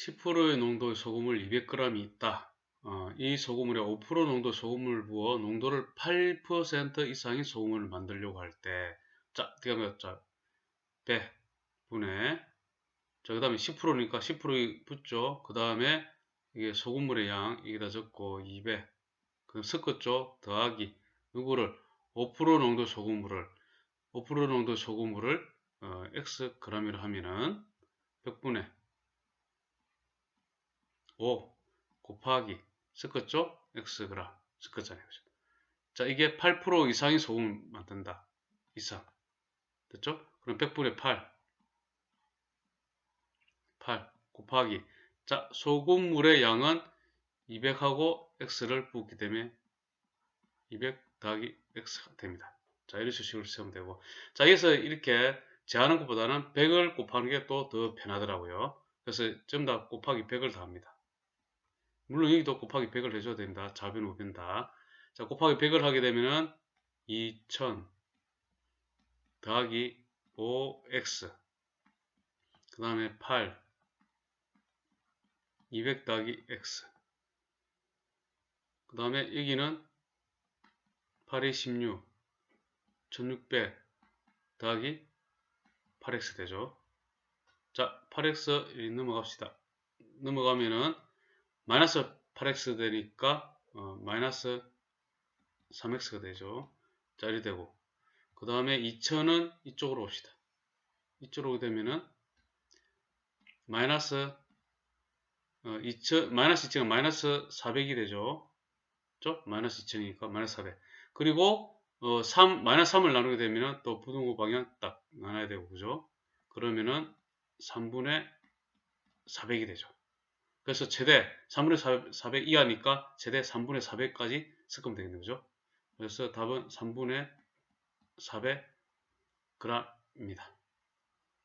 10%의 농도의 소금을 200g이 있다. 어, 이 소금물에 5% 농도 소금을 부어 농도를 8% 이상의 소금을 만들려고 할 때, 자, 어떻게 하면, 자, 100 분의, 자, 그 다음에 10%니까 10% 붙죠. 그 다음에 이게 소금물의 양, 여기다 적고 200. 그럼 섞었죠. 더하기. 누구를? 5% 농도 소금물을, 5% 농도 소금물을, 어, x g이라 하면은 100분의 5 곱하기 섞었죠? x g 섞었잖아요. 그죠? 자, 이게 8% 이상의 소금을 만든다. 이상. 됐죠? 그럼 100분의 8 8 곱하기 자, 소금물의 양은 200하고 x를 붓기 때문에 200 더하기 x가 됩니다. 자, 이런 식으로 쓰면 되고. 자, 여기서 이렇게 제하는 것보다는 100을 곱하는 게 또 더 편하더라고요. 그래서 전부 다 곱하기 100을 다 합니다. 물론 여기도 곱하기 100을 해줘야 됩니다. 좌변, 우변 다. 자, 곱하기 100을 하게 되면은 2000 더하기 5x 그 다음에 8 200 더하기 x 그 다음에 여기는 8에 16 1600 더하기 8x 되죠. 자, 8x 넘어갑시다. 넘어가면은 마이너스 8x 되니까 어, 마이너스 3x가 되죠. 자, 이리 되고 그 다음에 2000은 이쪽으로 옵시다. 이쪽으로 되면은 마이너스 어, 2000, 마이너스 2층은 마이너스 400이 되죠. 그죠? 마이너스 2층이니까 마이너스 400. 그리고 어, 3, 마이너스 3을 나누게 되면은 또 부등호 방향 딱 나눠야 되고, 그죠? 그러면은 3분의 400이 되죠. 그래서 최대 3분의 400, 400 이하니까 최대 3분의 400까지 섞으면 되겠네요. 그죠? 그래서 답은 3분의 400g입니다.